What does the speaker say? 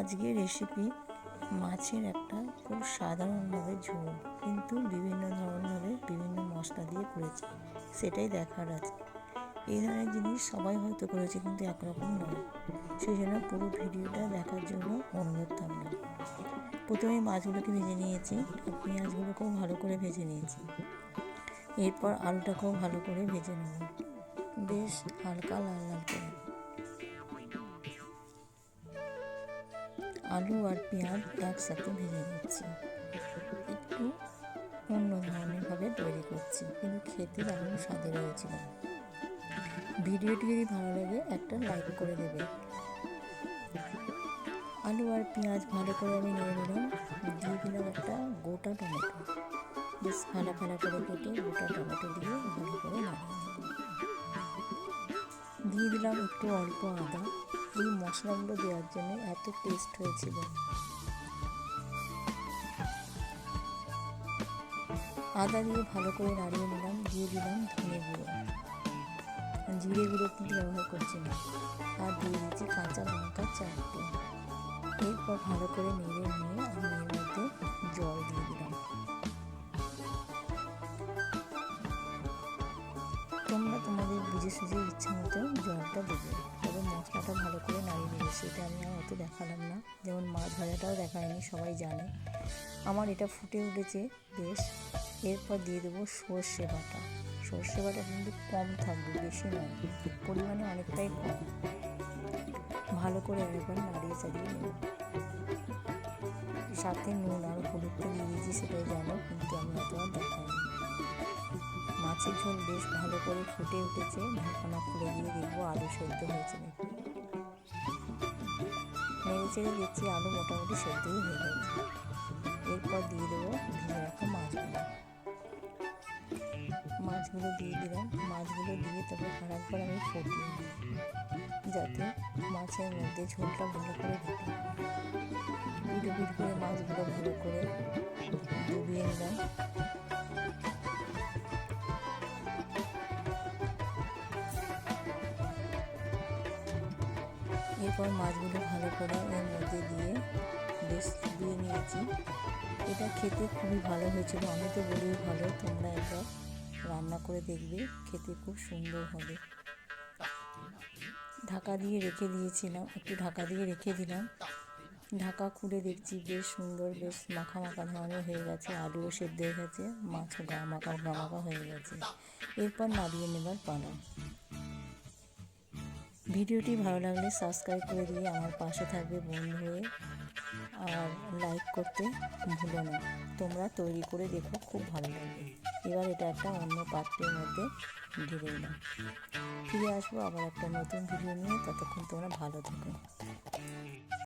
আজকের রেসিপি মাছের একটা খুব সাধারণভাবে ঝোল, কিন্তু বিভিন্ন ধরনভাবে বিভিন্ন মশলা দিয়ে করেছি, সেটাই দেখার আছে। এই ধরনের জিনিস সবাই হয়তো করেছে, কিন্তু একরকম নয়। সেই জন্য পুরো ভিডিওটা দেখার জন্য অনুরোধ থাকল। প্রথমে মাছগুলোকে ভেজে নিয়েছি পেঁয়াজগুলোকেও ভালো করে ভেজে নিয়েছি। এরপর আলুটাকেও ভালো করে ভেজে নেব। বেশ হালকা লাল লাল করে। আলু আর পেঁয়াজ একসাথে ভেজে নিচ্ছি। একটু অন্য ধরনেরভাবে তৈরি করছি, কিন্তু খেতে দারুণ স্বাদের হয়েছিল ভিডিওটি যদি ভালো লাগে, একটা লাইক করে দেবে। আলু আর পেঁয়াজ ভালো করে আমি নিয়ে নিলাম। দিয়ে দিলাম একটা গোটা টমেটো। বেশ ফালা ফালা করে কেটে গোটা টমেটো দিয়ে ভালো করে নাড়িয়ে দিয়ে দিলাম একটু অল্প আদা। এই মশলাগুলো দেওয়ার জন্য এত টেস্ট হয়েছিল। আদা দিয়ে ভালো করে নাড়িয়ে নিলাম, দিয়ে দিলাম ধনে গুঁড়ো। জিরে গুঁড়ো কিন্তু ব্যবহার করছি না। আর দিয়ে দিচ্ছি কাঁচা লঙ্কা চারটে। এরপর ভালো করে নেড়ে নিয়ে আমি এর মধ্যে জল দিয়ে দিলাম। বুঝে সুঝে ইচ্ছা মতো জলটা দেবে তবে মশলাটা ভালো করে নাড়িয়ে দেবে। সেটা আমি আর অত দেখালাম না। যেমন মাছ ভাজাটাও দেখায়নি সবাই জানে। আমার এটা ফুটে উঠেছে বেশ। এরপর দিয়ে দেবো সর্ষে বাটা। সর্ষে বাটা কিন্তু কম থাকবে, বেশি নয়। পরিমাণে অনেকটাই কম। ভালো করে একবার নাড়িয়ে চাড়িয়ে নেব। সাথে নুন আর হলুদটা দিয়ে দিয়েছি, সেটাই জানো, কিন্তু আমি অত আর দেখাইনি। মাছের ঝোল বেশ ভালো করে ফুটে উঠেছে। ঢাকনা খুলে দিয়ে দেখব আলু সেদ্ধ হয়েছে নাকি। নেড়ে চেড়ে দেখছি আলু মোটামুটি সেদ্ধই হয়ে গেছে। এরপর দিয়ে দেবো ভেজে রাখা মাছগুলো। মাছগুলো দিয়ে দিলাম। মাছগুলো দিয়ে তারপর আরেকবার আমি ফুটিয়ে যাতে মাছের মধ্যে ঝোলটা ভালো করে ঢুকে। পিঠে পিঠ করে মাছগুলো ভালো করে ডুবিয়ে নিলাম। এরপর মাছগুলো ভালো করে এর মধ্যে দিয়ে বেশ দিয়ে নিয়েছি। এটা খেতে খুবই ভালো হয়েছিল। আমি তো বলি ভালো, তোমরা একবার রান্না করে দেখবে, খেতে খুব সুন্দর হবে। ঢাকা দিয়ে রেখে দিয়েছিলাম, একটু ঢাকা দিয়ে রেখে দিলাম। ঢাকা খুলে দেখছি বেশ সুন্দর, বেশ মাখা মাখা ধরনের হয়ে গেছে, আলুও সেদ্ধ হয়ে গেছে, মাছও গা মাখা গা মাখা হয়ে গেছে। এরপর নাড়িয়ে নেবার পালা। ভিডিওটি ভালো লাগলে সাবস্ক্রাইব করে দিয়ে আমার পাশে থাকবে বন্ধু হয়ে। আর লাইক করতে ভুলো না। তোমরা তৈরি করে দেখো, খুব ভালো লাগবে। এবার এটা একটা অন্য পাত্রের মধ্যে ঢেলে দিলাম ফিরে আসব আবার একটা নতুন ভিডিও নিয়ে। ততক্ষণ তোমরা ভালো থাকো।